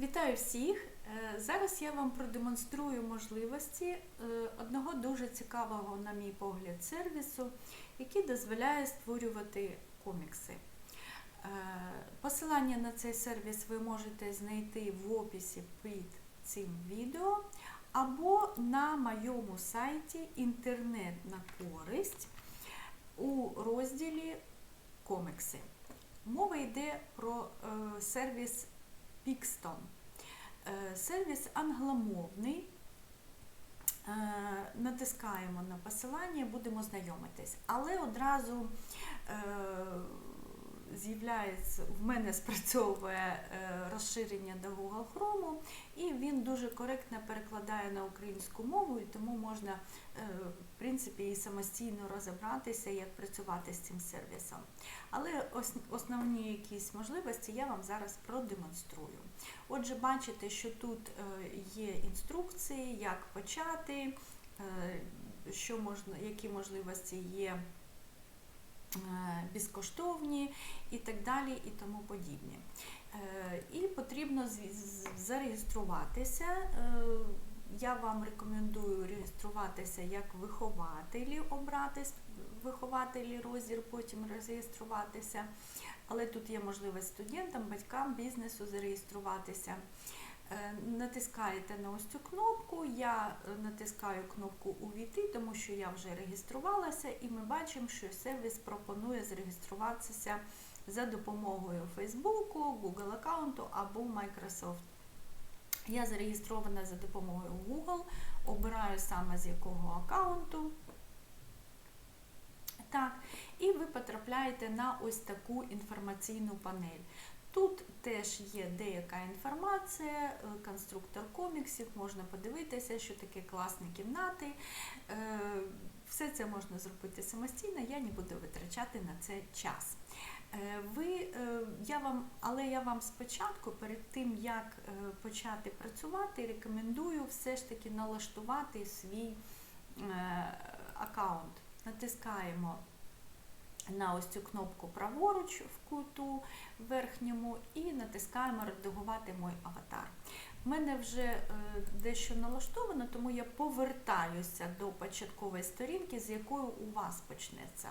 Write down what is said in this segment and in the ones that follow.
Вітаю всіх! Е, Зараз я вам продемонструю можливості е, одного дуже цікавого, на мій погляд, сервісу, який дозволяє створювати комікси. Е, Посилання на цей сервіс ви можете знайти в описі під цим відео або на моєму сайті Інтернет на користь у розділі Комікси. Мова йде про сервіс Pixton. Е, Сервіс англомовний. Е, Натискаємо на посилання, будемо знайомитись. Але одразу е, з'являється, в мене спрацьовує е, розширення до Google Chrome, і він дуже коректно перекладає на українську мову, і тому можна е, в принципі і самостійно розібратися, як працювати з цим сервісом. Але основні якісь можливості я вам зараз продемонструю. Отже, бачите, що тут е, є інструкції, як почати, що можна, які можливості є безкоштовні і так далі, і тому подібне. Е, І потрібно зареєструватися. Е, Я вам рекомендую реєструватися як вихователі, обрати вихователі розділ, потім реєструватися. Але тут є можливість студентам, батькам, бізнесу зареєструватися. Е, Натискаєте на ось цю кнопку. Я е, натискаю кнопку Увійти, тому що я вже реєструвалася, і ми бачимо, що сервіс пропонує зареєструватися за допомогою Facebook, Google аккаунту або Microsoft. Я зареєстрована за допомогою Google, обираю саме з якого аккаунту. Так, і ви потрапляєте на ось таку інформаційну панель. Тут теж є деяка інформація, е, конструктор коміксів, можна подивитися, що таке класні кімнати. Е, Все це можна зробити самостійно, я не буду витрачати на це час. Е, Ви, я вам, але я вам спочатку, перед тим як почати працювати, рекомендую все ж таки налаштувати свій аккаунт. Натискаємо на ось цю кнопку праворуч в куту верхньому і натискаємо редагувати мой аватар. У мене вже е, дещо налаштовано, тому я повертаюся до початкової сторінки, з якою у вас почнеться.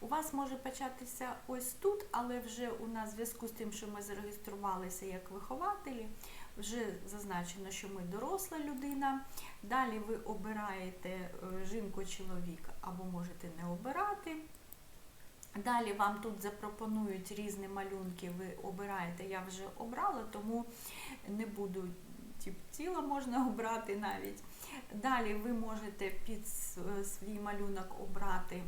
У вас може початися ось тут, але вже у нас в зв'язку з тим, що ми зареєструвалися як вихователі, вже зазначено, що ми доросла людина. Далі ви обираєте е, жінку, чоловіка або можете не обирати. Далі вам тут запропонують різні малюнки, ви обираєте, я вже обрала, тому не буду тіла можна обрати навіть. Далі ви можете під свій малюнок обрати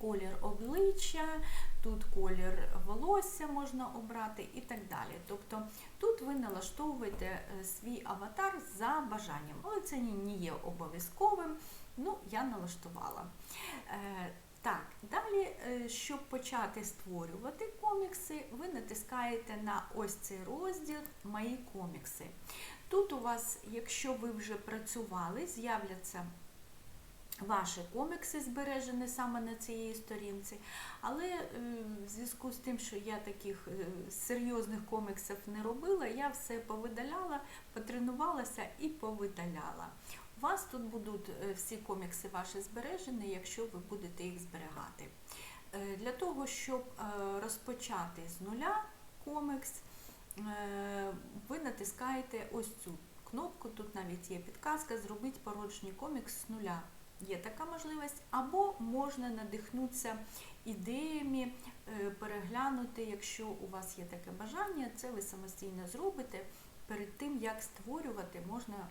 колір обличчя, тут колір волосся можна обрати і так далі. Тобто тут ви налаштовуєте е, свій аватар за бажанням, але це не є обов'язковим. Ну, я налаштувала. Так, далі, е, щоб почати створювати комікси, ви натискаєте на ось цей розділ Мої комікси. Тут у вас, якщо ви вже працювали, з'являться ваші комікси збережені саме на цій сторінці. Але е, в зв'язку з тим, що я таких е, серйозних коміксів не робила, я все повидаляла, потренувалася і повидаляла. У вас тут будуть е, всі комікси ваші збережені, якщо ви будете їх зберігати. Е, Для того, щоб е, розпочати з нуля комікс, ви натискаєте ось цю кнопку, тут навіть є підказка Зробіть порожній комікс з нуля. Є така можливість, або можна надихнутися ідеями, переглянути, якщо у вас є таке бажання, це ви самостійно зробите. Перед тим, як створювати, можна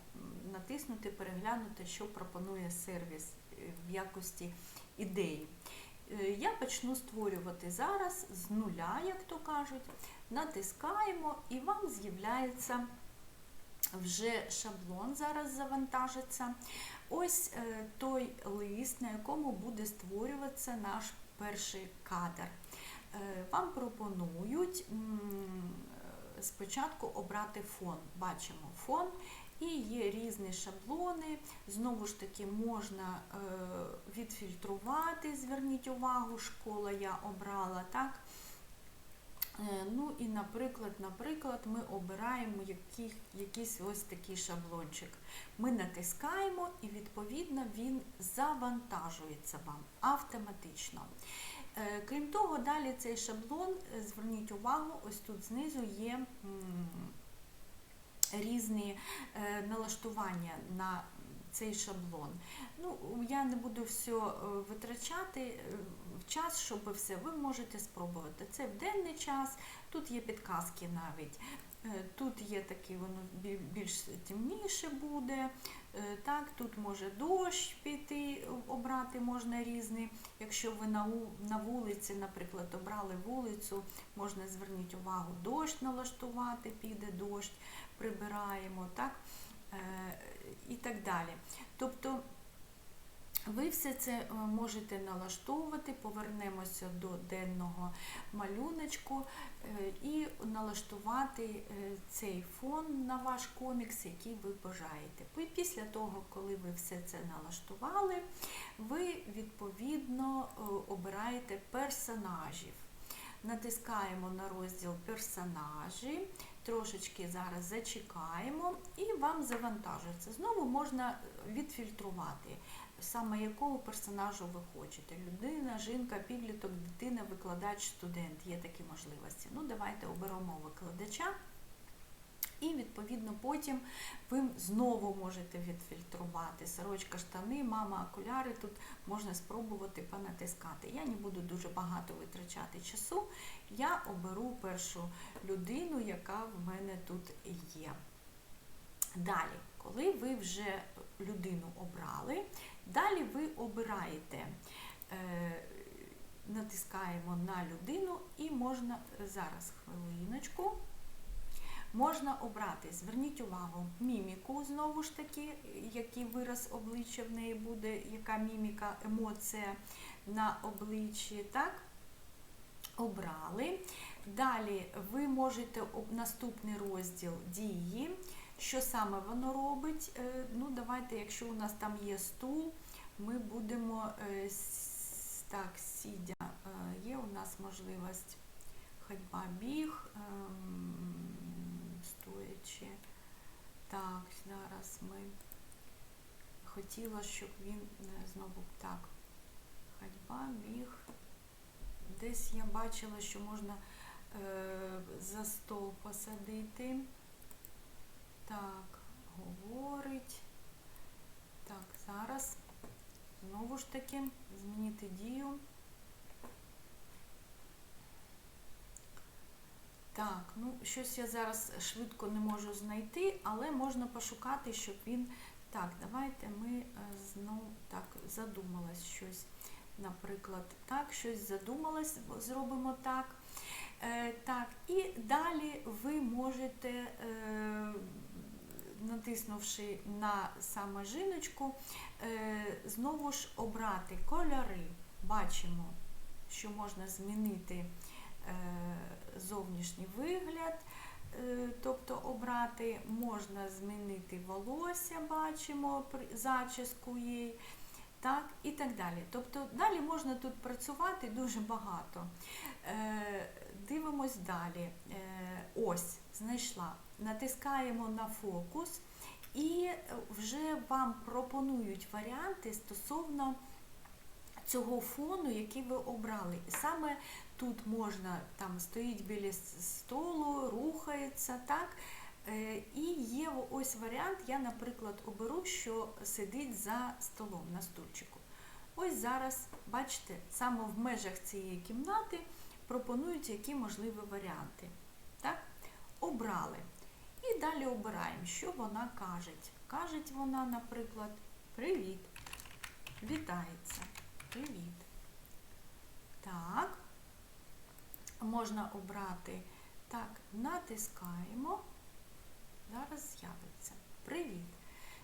натиснути, переглянути, що пропонує сервіс е, в якості ідеї. Е, Я почну створювати зараз з нуля, як то кажуть. Натискаємо і вам з'являється вже шаблон, зараз завантажиться. Ось е, той лист, на якому буде створюватися наш перший кадр. Вам пропонують спочатку обрати фон. Бачимо фон. І є різні шаблони. Знову ж таки, можна е, відфільтрувати, зверніть увагу, школа я обрала, так? Е, Ну і, наприклад, наприклад, ми обираємо який, якийсь ось такий шаблончик. Ми натискаємо і, відповідно, він завантажується вам автоматично. Е, Крім того, далі цей шаблон, зверніть увагу, ось тут знизу є різні е, налаштування на цей шаблон. Ну, я не буду все витрачати е, в час, щоб все. Ви можете спробувати. Це в денний час, тут є підказки навіть. Е, Тут є такий, воно більш темніше буде. Так, тут може дощ піти, обрати можна різний. Якщо ви на вулиці, наприклад, обрали вулицю, можна зверніть увагу, дощ налаштувати, піде дощ, прибираємо, так? Е, і так далі. Тобто ви все це е, можете налаштовувати, повернемося до денного малюночку е, і налаштувати цей фон на ваш комікс, який ви бажаєте. Після того, коли ви все це налаштували, ви відповідно обираєте персонажів. Натискаємо на розділ персонажі, трошечки зараз зачекаємо і вам завантажується. Знову можна відфільтрувати, саме якого персонажу ви хочете. Людина, жінка, підліток, дитина, викладач, студент. Є такі можливості. Ну, давайте оберемо викладача. І відповідно потім ви знову можете відфільтрувати сорочка, штани, мама, окуляри. Тут можна спробувати понатискати. Я не буду дуже багато витрачати часу. Я оберу першу людину, яка в мене тут є. Далі, коли ви вже людину обрали, далі ви обираєте, е, натискаємо на людину і можна зараз хвилиночку. Можна обрати, зверніть увагу, міміку знову ж таки, який вираз обличчя в неї буде, яка міміка, емоція на обличчі. так? Обрали. Далі ви можете наступний розділ дії. Що саме воно робить? Е, Ну, давайте, якщо у нас там є стул, ми будемо е, так, сидя, е, є у нас можливість ходьба біг, ем, стоячи. Так, зараз ми хотіла, щоб він е, знову так. Ходьба, біг. Десь я бачила, що можна е, за стол посадити. Так, говорить. Так, зараз знову ж таки змінити дію. Так, ну щось я зараз швидко не можу знайти, але можна пошукати, щоб він. Так, давайте ми е, знов так задумалось щось. Наприклад, так, щось задумалось, зробимо так. Е, так, і далі ви можете, е, натиснувши на саме жіночку, е, знову ж обрати кольори. Бачимо, що можна змінити зовнішній вигляд, е, тобто обрати, можна змінити волосся, бачимо, зачіску їй. Так, і так далі. Тобто далі можна тут працювати дуже багато. Е, дивимось далі. Е, ось, знайшла. Натискаємо на фокус, і вже вам пропонують варіанти стосовно цього фону, який ви обрали. І саме тут можна, там стоїть біля столу, рухається, так? Е, І є ось варіант, я, наприклад, оберу, що сидить за столом на стульчику. Ось зараз, бачите, саме в межах цієї кімнати пропонують які можливі варіанти. Так? Обрали. І далі обираємо, що вона каже. Каже вона, наприклад, привіт. Вітається. Привіт. Так. Можна обрати. Так, натискаємо. Зараз з'явиться. Привіт.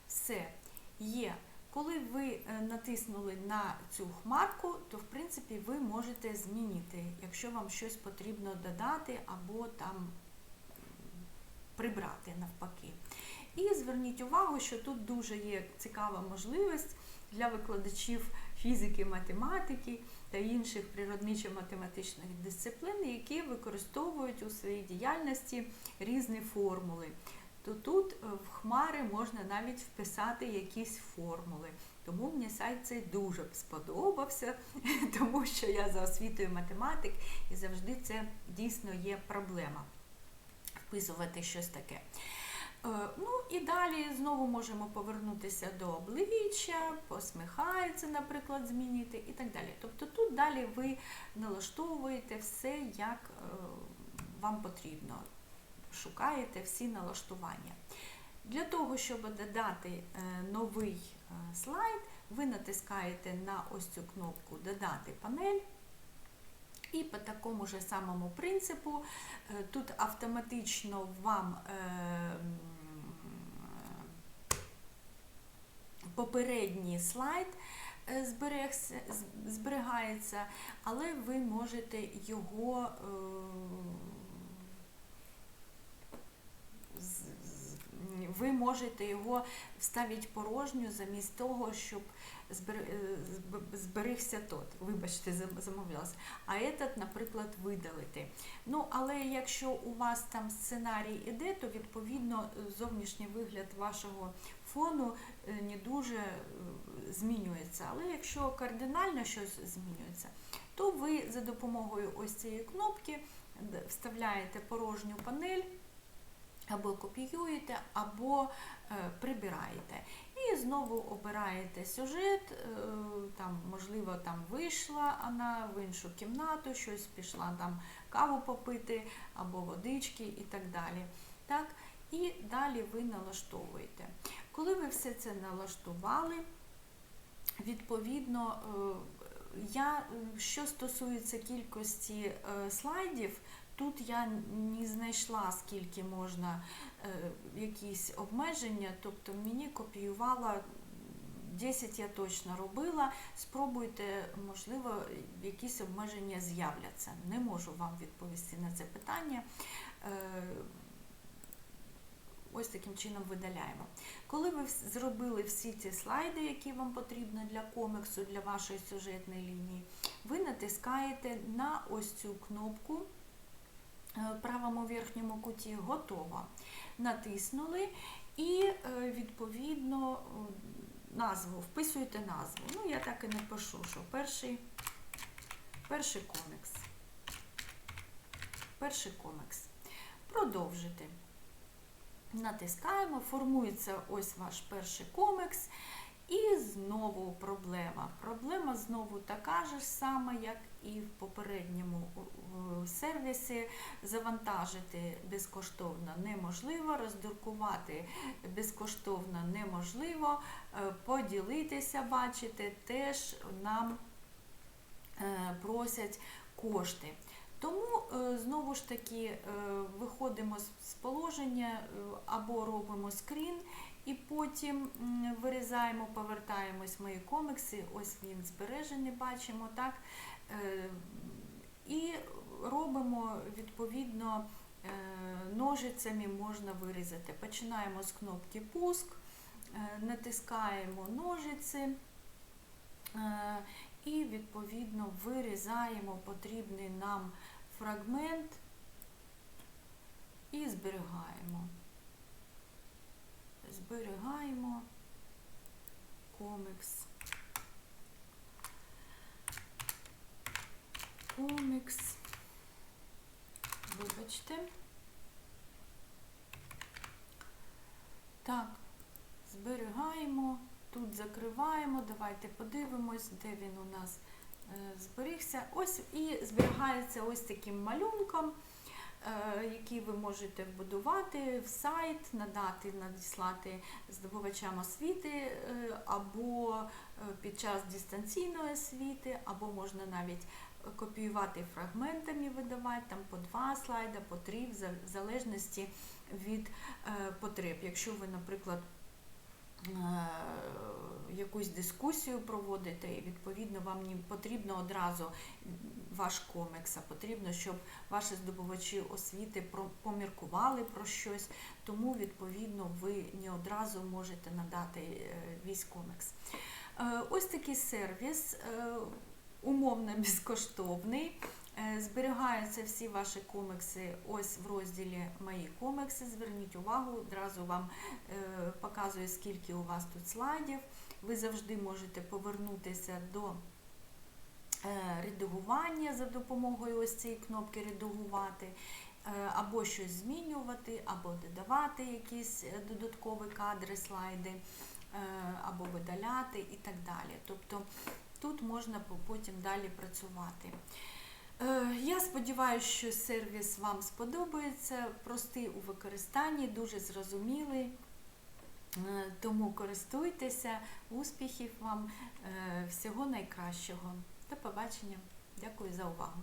Все. Є. Коли ви е, натиснули на цю хмарку, то в принципі ви можете змінити, якщо вам щось потрібно додати або там прибрати навпаки. І зверніть увагу, що тут дуже є цікава можливість для викладачів фізики, математики. та інших природничо-математичних дисциплін, які використовують у своїй діяльності різні формули. То тут е, в хмари можна навіть вписати якісь формули. Тому мені сайт цей дуже сподобався, тому що я за освітою математик і завжди це дійсно є проблема вписувати щось таке. Е, Ну і далі знову можемо повернутися до обличчя, посміхається, наприклад, змінити і так далі. Тобто тут далі ви налаштовуєте все, як е, вам потрібно. Шукаєте всі налаштування. Для того, щоб додати е, новий слайд, ви натискаєте на ось цю кнопку Додати панель. І по такому ж самому принципу тут автоматично вам е, м, попередній слайд е, зберегся, з- зберігається, але ви можете його е, з- з- ви можете його вставити порожню замість того, щоб збер- е, зберігся тот. Вибачте, замовлялася. А этот, наприклад, видалити. Ну, але якщо у вас там сценарій іде, то відповідно зовнішній вигляд вашого фону е, не дуже е, змінюється. Але якщо кардинально щось змінюється, то ви за допомогою ось цієї кнопки вставляєте порожню панель. Або копіюєте, або е, прибираєте. І знову обираєте сюжет, е, там, можливо, там вийшла вона в іншу кімнату, щось пішла там каву попити, або водички і так далі. Так? І далі ви налаштовуєте. Коли ви все це налаштували, відповідно, е, я, що стосується кількості слайдів, Тут я не знайшла, скільки можна е, якісь обмеження, тобто мені копіювала 10 я точно робила. Спробуйте, можливо, якісь обмеження з'являться. Не можу вам відповісти на це питання. Е, Ось таким чином видаляємо. Коли ви зробили всі ці слайди, які вам потрібно для коміксу, для вашої сюжетної лінії, ви натискаєте на ось цю кнопку в правому верхньому куті готово. Натиснули і е, відповідно е, назву, вписуєте назву. Ну, я так і напишу, що перший, перший комікс. Перший комікс. Продовжити. Натискаємо, формується ось ваш перший комікс. І знову проблема. Проблема знову така ж сама, як і в попередньому сервісі. Завантажити безкоштовно неможливо, роздрукувати безкоштовно неможливо, е, поділитися, бачите, теж нам е, просять кошти. Тому е, знову ж таки виходимо з- положення або робимо скрін і потім вирізаємо, повертаємось мої комікси. Ось він збережений, бачимо, так. Е, І робимо відповідно е, ножицями можна вирізати. Починаємо з кнопки пуск, е, натискаємо ножиці. І відповідно вирізаємо потрібний нам фрагмент і зберігаємо. Зберігаємо комікс. Комікс. Вибачте. Так, зберігаємо. Тут закриваємо. Давайте подивимось, де він у нас е, зберігся. Ось і зберігається ось таким малюнком, е, який ви можете вбудувати в сайт, надати, надіслати здобувачам освіти, е, або е, під час дистанційної освіти, або можна навіть копіювати фрагментами, видавати там по два слайда, по три, в залежності від потреб. Якщо ви, наприклад, якусь дискусію проводите, і відповідно вам не потрібно одразу ваш комікс, а потрібно, щоб ваші здобувачі освіти поміркували про щось, тому відповідно ви не одразу можете надати е, весь комікс. Е, Ось такий сервіс. Е, умовно безкоштовний. Е, Зберігаються всі ваші комікси ось в розділі Мої комікси. Зверніть увагу, одразу вам е, показую, скільки у вас тут слайдів. Ви завжди можете повернутися до е, редагування за допомогою ось цієї кнопки редагувати, або щось змінювати, або додавати якісь додаткові кадри, слайди, або видаляти і так далі. Тобто тут можна потім далі працювати. Е, Я сподіваюся, що сервіс вам сподобається, простий у використанні, дуже зрозумілий. Е, Тому користуйтеся, успіхів вам, е, всього найкращого. До побачення. Дякую за увагу.